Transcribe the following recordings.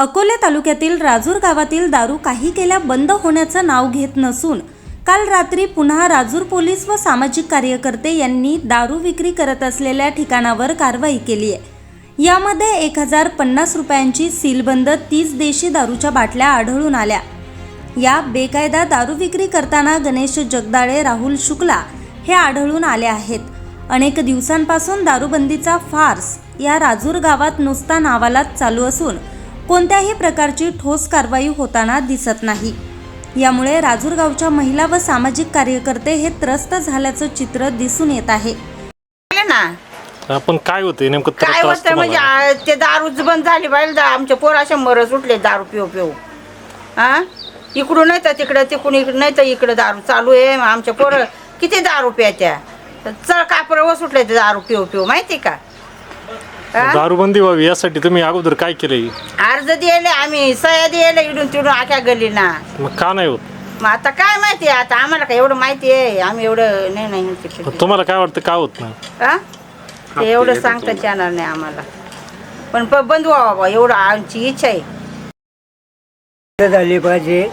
अकोले तालुक्यातील राजूर गावातील दारू काही केल्या बंद होण्याचं नाव घेत नसून काल रात्री पुन्हा राजूर पोलीस व सामाजिक कार्यकर्ते यांनी दारू विक्री करत असलेल्या ठिकाणावर कारवाई केली आहे. यामध्ये एक हजार पन्नास रुपयांची सीलबंद तीस देशी दारूच्या बाटल्या आढळून आल्या. या बेकायदा दारू विक्री करताना गणेश जगदाळे राहुल शुक्ला हे आढळून आले आहेत. अनेक दिवसांपासून दारूबंदीचा फार्स या राजूर गावात नुसता नावालाच चालू असून कोणत्याही प्रकारची ठोस कारवाई होताना दिसत नाही. यामुळे राजूर गावच्या महिला व सामाजिक कार्यकर्ते हे त्रस्त झाल्याचं चित्र दिसून येत आहे. झालं ना. आपण काय होते नेमकं त्रास काय होतं म्हणजे तुम्हाला? आ, ते दारूच बंद झाली पाहिजे दा- आमच्या पोरा शंभर सुटले दारू पिऊ पिऊ. हा इकडून नाही तर तिकडं तिकडून इकडं नाही तर इकडं दारू चालू आहे. आमच्या पोरं किती दारू प्यात्या? चळ कापड व सुटले ते दारू पिऊ पिऊ. माहिती का? दारूबंदी व्हावी यासाठी तुम्ही अगोदर काय केलंय? अर्ज दिले आम्ही सह्या दिले इडून तिडून आख्या गलीना मग का नाही होत? मग आता काय माहिती आहे आता आम्हाला काय एवढं माहिती आहे आम्ही एवढं नाही नाही पिढी. तुम्हाला काय वाटतं का होत नाही? हा? ते एवढं सांगताच येणार नाही आम्हाला. पण प- बंद व्हावा बा एवढं आमची इच्छा आहे. झाली पाहिजे.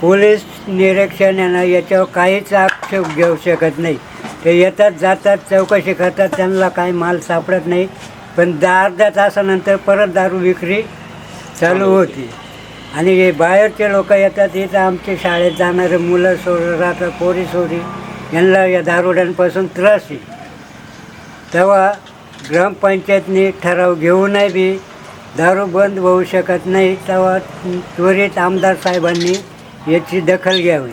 पोलीस निरीक्षण यांना याच्यावर काहीच आक्षेप घेऊ शकत नाही. ते येतात जातात चौकशी करतात त्यांना काही माल सापडत नाही. पण दहा अर्ध्या तासानंतर परत दारू विक्री चालू होती. आणि हे बाहेरचे लोक येतात इथं आमचे शाळेत जाणारे मुलं सोड राहतात पोरी सोरी यांना या दारुड्यांपासून त्रास आहे. तेव्हा ग्रामपंचायतने ठराव घेऊनही बी दारू बंद होऊ शकत नाही तेव्हा त्वरित आमदार साहेबांनी याची दखल घ्यावी.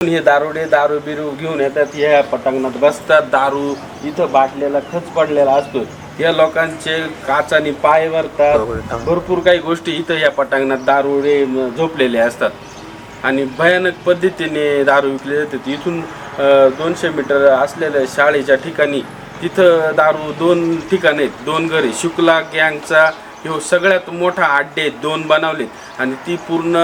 हे दारुडे दारू बिरू घेऊन येतात ह्या पटांगणात बसतात. दारू इथं बाटलेला खच पडलेला असतो या लोकांचे काचाने पाय वरतात. भरपूर काही गोष्टी इथं या पटांगणात दारुडे म, झोपलेले असतात. आणि भयानक पद्धतीने दारू विकले जातात इथून दोनशे मीटर असलेल्या शाळेच्या ठिकाणी तिथं दारू दोन ठिकाण आहेत. दोन घरे शुक्ला गँगचा ह्यो सगळ्यात मोठा अड्डे आहेत, दोन बनवलेत. आणि ती पूर्ण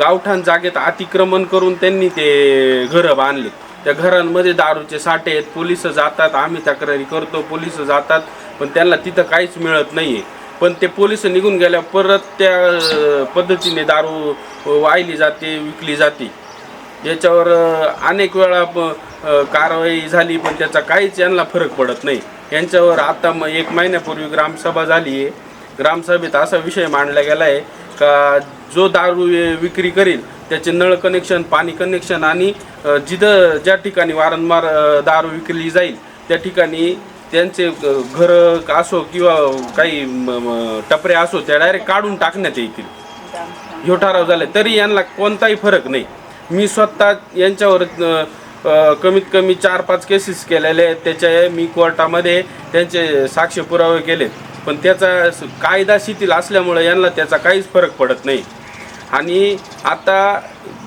गावठाण जागेत अतिक्रमण करून त्यांनी ते घरं बांधले त्या घरांमध्ये दारूचे साठे आहेत. पोलीस जातात. आम्ही तक्रारी करतो. पोलीस जातात. पण त्यांना तिथं काहीच मिळत नाही पण ते पोलीस निघून गेल्या परत त्या पद्धतीने दारू वाहिली जाते विकली जाते. याच्यावर अनेक वेळा कारवाई झाली पण त्याचा काहीच यांना फरक पडत नाही. यांच्यावर आता म एक महिन्यापूर्वी ग्रामसभा झाली आहे ग्रामसभेत असा विषय मांडला गेला आहे का जो दारू विक्री करील त्याचे नळ कनेक्शन पाणी कनेक्शन आणि जिथं ज्या ठिकाणी वारंवार दारू विकली जाईल त्या ठिकाणी त्यांचे घर असो किंवा काही टपरे असो त्या डायरेक्ट काढून टाकण्यात येतील. ह्यो ठराव झाला. तरी यांना कोणताही फरक नाही. मी स्वतः यांच्यावर कमीत कमी चार पाच केसेस केलेले आहेत. त्याच्या मी कोर्टामध्ये त्यांचे साक्ष पुरावे केलेत. पण त्याचा कायदा शिथिल असल्यामुळे यांना त्याचा काहीच फरक पडत नाही. आणि आता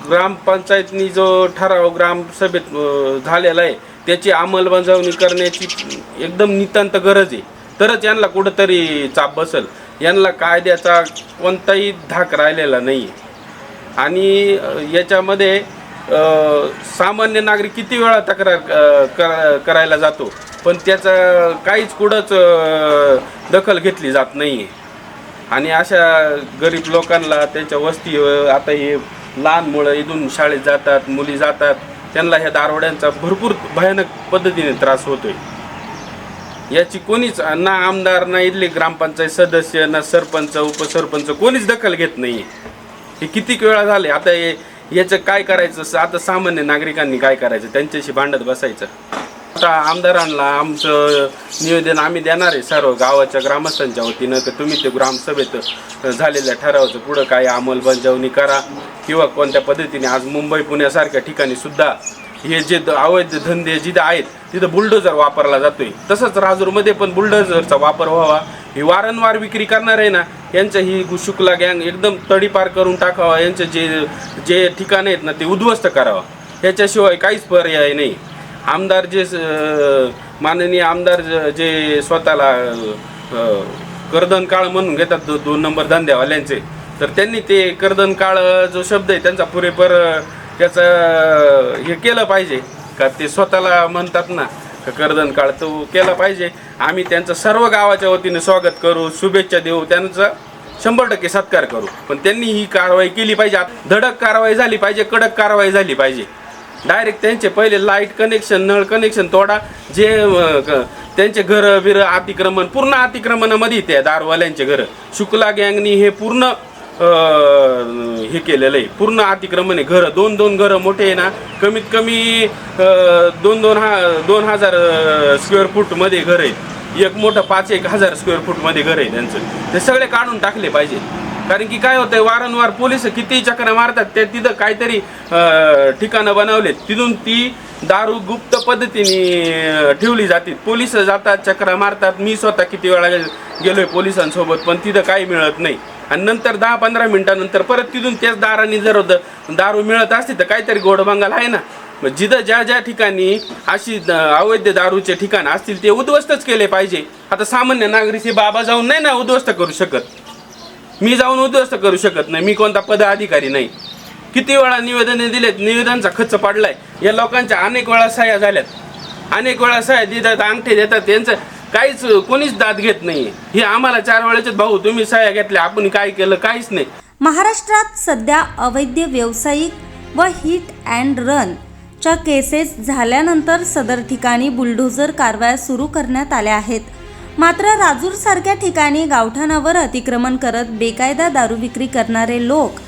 ग्रामपंचायतनी जो ठराव ग्रामसभेत झालेला आहे त्याची अंमलबजावणी करण्याची एकदम नितांत गरज आहे. तरच यांना कुठंतरी चाप बसल. यांना कायद्याचा कोणताही धाक राहिलेला नाही आणि याच्यामध्ये सामान्य नागरिक किती वेळा तक्रार कर करायला जातो? पण त्याचा काहीच कुठंच दखल घेतली जात नाही आहे आणि अशा गरीब लोकांना त्यांच्या वस्ती आता हे लहान मुलं इथून शाळेत जातात मुली जातात. त्यांना ह्या दारवड्यांचा भरपूर भयानक पद्धतीने त्रास होतोय. याची कोणीच ना आमदार ना इथले ग्रामपंचायत सदस्य ना सरपंच उपसरपंच कोणीच दखल घेत नाही हे कितीक वेळा झाले? आता हे याचं काय करायचं? आता सामान्य नागरिकांनी काय करायचं? त्यांच्याशी भांडत बसायचं. आता आमदारांना आमचं निवेदन आम्ही देणार आहे सर्व गावाच्या ग्रामस्थांच्या वतीनं. तर तुम्ही ते ग्रामसभेत झालेल्या ठरावाचं पुढं काय अंमलबजावणी करा किंवा कोणत्या पद्धतीने आज मुंबई पुण्यासारख्या ठिकाणी सुद्धा हे जे अवैध धंदे जिथं आहेत तिथं बुलडोजर वापरला जातोय. तसंच राजूरमध्ये पण बुलडोजरचा वापर व्हावा. ही वारंवार विक्री करणार आहे ना यांचं ही शुक्ला गँग एकदम तडीपार करून टाकावा. यांचं जे जे ठिकाण आहेत ना ते उद्ध्वस्त करावा. ह्याच्याशिवाय काहीच पर्याय नाही. आमदार जे माननीय आमदार जे स्वतःला कर्दन काळ म्हणून घेतात दोन नंबर धंद्यावाल्यांचे तर त्यांनी ते कर्दन काळ जो शब्द आहे त्यांचा पुरेपूर त्याचं हे केलं पाहिजे. का ते स्वतःला म्हणतात ना का कर्दन काळ तो केला पाहिजे. आम्ही त्यांचं सर्व गावाच्या वतीने स्वागत करू शुभेच्छा देऊ त्यांचं शंभर टक्के सत्कार करू. पण त्यांनी ही कारवाई केली पाहिजे. आत- धडक कारवाई झाली पाहिजे कडक कारवाई झाली पाहिजे. डायरेक्ट त्यांचे पहिले लाइट कनेक्शन नळ कनेक्शन तोडा जे क- त्यांचे घरं बिरं अतिक्रमण पूर्ण अतिक्रमणामध्ये येते दारवाल्यांचे घरं. शुक्ला गँगनी हे पूर्ण हे केलेलं आहे. पूर्ण अतिक्रमण आहे. घरं दोन दोन घरं मोठे आहे ना कमीत कमी दोन दोन हा दोन हजार स्क्वेअर फूटमध्ये घर आहे एक मोठं पाच एक हजार स्क्वेअर फूटमध्ये घर आहे त्यांचं. ते सगळे काढून टाकले पाहिजे. कारण की काय होतंय वारंवार पोलीस किती चक्र मारतात ते तिथं काहीतरी ठिकाणं बनवलेत. तिथून ती दारू गुप्त पद्धतीने ठेवली जाते. पोलीस जातात चक्र मारतात. मी स्वतः किती वेळा गेलोय पोलिसांसोबत पण तिथं काही मिळत नाही. आणि नंतर दहा पंधरा मिनिटानंतर परत तिथून त्याच दाराने जर दारू मिळत असते तर काहीतरी गोडबंगाल आहे ना. मग जिथं ज्या ज्या ठिकाणी अशी अवैध दारूचे ठिकाण असतील ते उद्ध्वस्तच केले पाहिजे. आता सामान्य नागरिक हे बाबा जाऊन नाही ना उद्ध्वस्त करू शकत. मी जाऊन उद्ध्वस्त करू शकत नाही. मी कोणता पदाधिकारी नाही. किती वेळा निवेदने दिलेत निवेदनचा खर्च पडलाय. या लोकांच्या अनेक वेळा सह्या झाल्यात. अनेक वेळा सह्या देतात अंगठे देतात. त्यांचं काहीच कोणीच दाद घेत नाही हे आम्हाला चार वेळेचे भाऊ तुम्ही सह्या घेतल्या. आपण काय केलं काहीच नाही. महाराष्ट्रात सध्या अवैध व्यावसायिक व हिट अँड रन च्या केसेस झाल्यानंतर सदर ठिकाणी बुलडोझर कारवाया सुरू करण्यात आल्या आहेत. मात्र राजूर सारख्या ठिकाणी गावठाणावर अतिक्रमण करत बेकायदा दारू विक्री करणारे लोक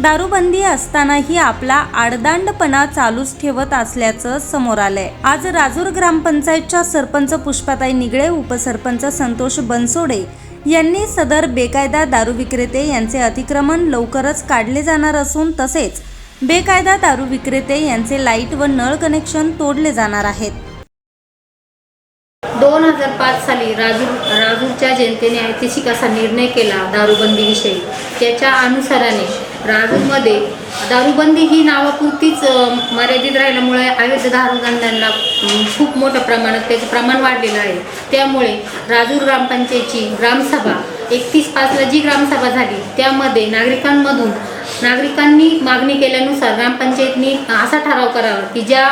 दारूबंदी असतानाही आपला आडदांडपणा चालूच ठेवत असल्याचं समोर आलंय. आज राजूर ग्रामपंचायतच्या सरपंच पुष्पाताई निगळे उपसरपंच संतोष बनसोडे यांनी सदर बेकायदा दारू विक्रेते यांचे अतिक्रमण लवकरच काढले जाणार असून तसेच बेकायदा दारू विक्रेते यांचे लाइट व नळ कनेक्शन तोडले जाणार आहेत. दोन हजार पाच साली राजूर राजूरच्या जनतेने ऐतिहासिक असा निर्णय केला दारूबंदीविषयी. त्याच्या अनुसाराने राजूरमध्ये दारूबंदी ही नावापुरतीच मर्यादित राहिल्यामुळे अवैध दारूगंधांना खूप मोठ्या प्रमाणात त्याचं प्रमाण वाढलेलं आहे. त्यामुळे राजूर ग्रामपंचायतची ग्रामसभा एकतीस पाचला जी ग्रामसभा झाली त्यामध्ये नागरिकांमधून नागरिकांनी मागणी केल्यानुसार ग्रामपंचायतनी असा ठराव करावा की ज्या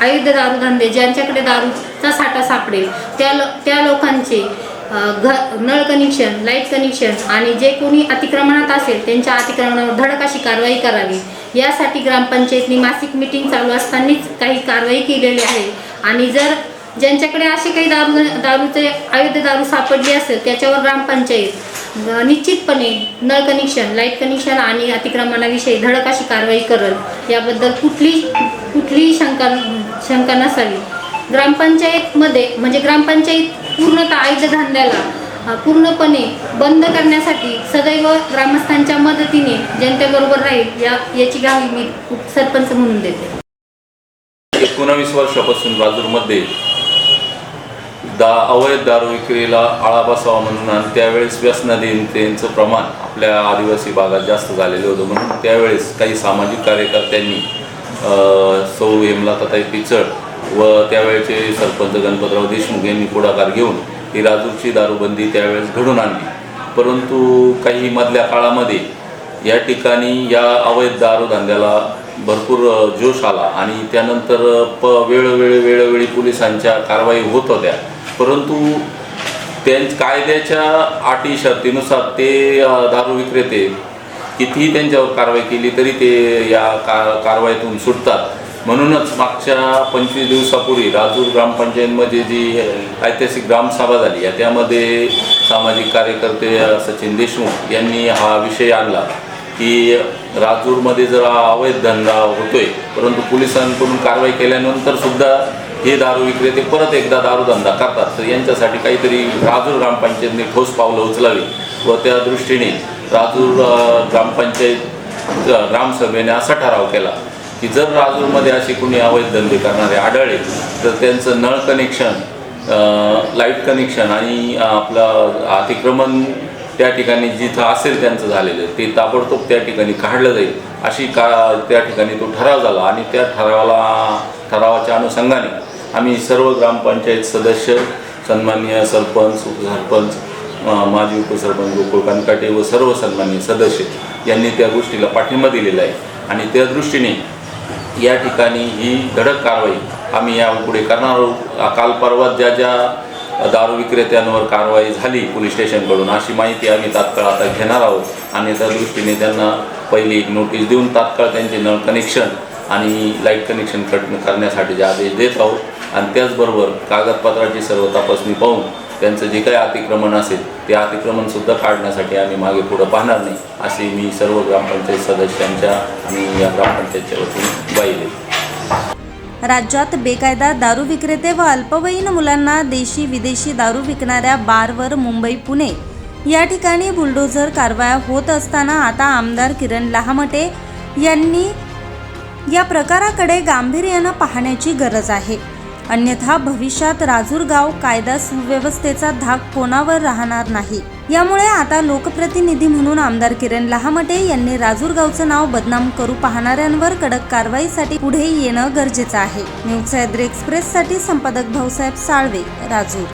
अयोध्या दारूधंदे ज्यांच्याकडे दारूचा साठा सापडेल त्या लो त्या लोकांचे घर घ नळ कनेक्शन लाइट कनेक्शन आणि जे कोणी अतिक्रमणात असेल त्यांच्या अतिक्रमणावर धडक अशी कारवाई करावी. यासाठी ग्रामपंचायतनी मासिक मिटिंग चालू असतानाच काही कारवाई केलेली आहे. आणि जर ज्यांच्याकडे असे काही दारू दारूचे अवैध दारू सापडली असेल त्याच्यावर ग्रामपंचायत निश्चितपणे नळ कनेक्शन लाइट कनेक्शन आणि अतिक्रमणाविषयी धडक अशी कारवाई करल याबद्दल कुठली कुठलीही शंका शंका नसावी. ग्रामपंचायतमध्ये म्हणजे ग्रामपंचायत पूर्णतः अवैध धंद्याला पूर्णपणे बंद करण्यासाठी सदैव ग्रामस्थांच्या मदतीने जनतेबरोबर राहील या याची गावी मी सरपंच म्हणून देते. एकोणावीस वर्षापासून राजूरमध्ये दा अवैध दारू विक्रीला आळा बसावा म्हणून आणि त्यावेळेस व्यसनाधीनतेचं प्रमाण आपल्या आदिवासी भागात जास्त झालेलं होतं म्हणून त्यावेळेस काही सामाजिक कार्यकर्त्यांनी सौ हेमलताताई पिचड व त्यावेळेचे सरपंच गणपतराव देशमुख यांनी पुढाकार घेऊन ही राजूरची दारूबंदी त्यावेळेस घडून आणली. परंतु काही मधल्या काळामध्ये या ठिकाणी या अवैध दारूधंद्याला भरपूर जोश आला आणि त्यानंतर प वेळोवेळी वेळोवेळी पोलिसांच्या कारवाई होत होत्या. परंतु त्यांच्या कायद्याच्या अटी शर्तीनुसार ते दारू विक्रेते कितीही त्यांच्यावर कारवाई केली तरी ते या का कारवाईतून सुटतात. म्हणूनच मागच्या पंचवीस दिवसापूर्वी राजूर ग्रामपंचायतमध्ये जी ऐतिहासिक ग्रामसभा झाली आहे त्यामध्ये सामाजिक कार्यकर्ते सचिन देशमुख यांनी हा विषय आणला की राजूरमध्ये जरा अवैध धंदा होतोय परंतु पोलिसांकडून कारवाई केल्यानंतर सुद्धा हे दारू विक्रेते परत एकदा दारूधंदा करतात. तर यांच्यासाठी काहीतरी राजूर ग्रामपंचायतने ठोस पावलं उचलावी व त्या दृष्टीने राजूर ग्रामपंचायत ग्रामसभेने असा ठराव केला की जर राजूरमध्ये असे कुणी अवैध धंदे करणारे आढळले तर त्यांचं नळ कनेक्शन लाइट कनेक्शन आणि आपलं अतिक्रमण त्या ठिकाणी जिथं असेल त्यांचं झालेलं ते ताबडतोब त्या ठिकाणी काढलं जाईल अशी का त्या ठिकाणी तो ठराव झाला. आणि त्या ठरावाला ठरावाच्या अनुषंगाने आम्ही सर्व ग्रामपंचायत सदस्य सन्माननीय सरपंच उपसरपंच माजी उपसरपंच गोकुळ कनकाटे व सर्व सन्माननीय सदस्य यांनी त्या गोष्टीला पाठिंबा दिलेला आहे. आणि त्या दृष्टीने या ठिकाणी ही धडक कारवाई आम्ही यापुढे करणार आहोत. काल परवा ज्या ज्या दारू विक्रेत्यांवर कारवाई झाली पोलीस स्टेशनकडून अशी माहिती आम्ही तात्काळ आता घेणार आहोत. आणि त्या दृष्टीने त्यांना पहिली एक नोटीस देऊन तात्काळ त्यांचे नळ कनेक्शन आणि लाइट कनेक्शन कट करण्यासाठी जे आदेश देत आहोत आणि त्याचबरोबर कागदपत्राची सर्व तपासणी पाहून त्यांचं जे काही अतिक्रमण असेल ते अतिक्रमणसुद्धा काढण्यासाठी आम्ही मागे पुढं पाहणार नाही असे मी सर्व ग्रामपंचायत सदस्यांच्या आणि या ग्रामपंचायतच्या वतीने पाहिले राज्यात बेकायदा दारू विक्रेते व अल्पवयीन मुलांना देशी विदेशी दारू विकणाऱ्या बारवर मुंबई पुणे. या ठिकाणी बुलडोझर कारवाया होत असताना आता आमदार किरण लहामटे यांनी या प्रकाराकडे गांभीर्यानं पाहण्याची गरज आहे. अन्यथा भविष्यात राजूरगाव कायदा सुव्यवस्थेचा धाक कोणावर राहणार नाही. यामुळे आता लोकप्रतिनिधी म्हणून आमदार किरण लहामटे यांनी राजूरगावचं नाव बदनाम करू पाहणाऱ्यांवर कडक कारवाईसाठी पुढे येणं गरजेचं आहे. न्यूज सह्याद्री एक्सप्रेससाठी संपादक भाऊसाहेब साळवे राजूर.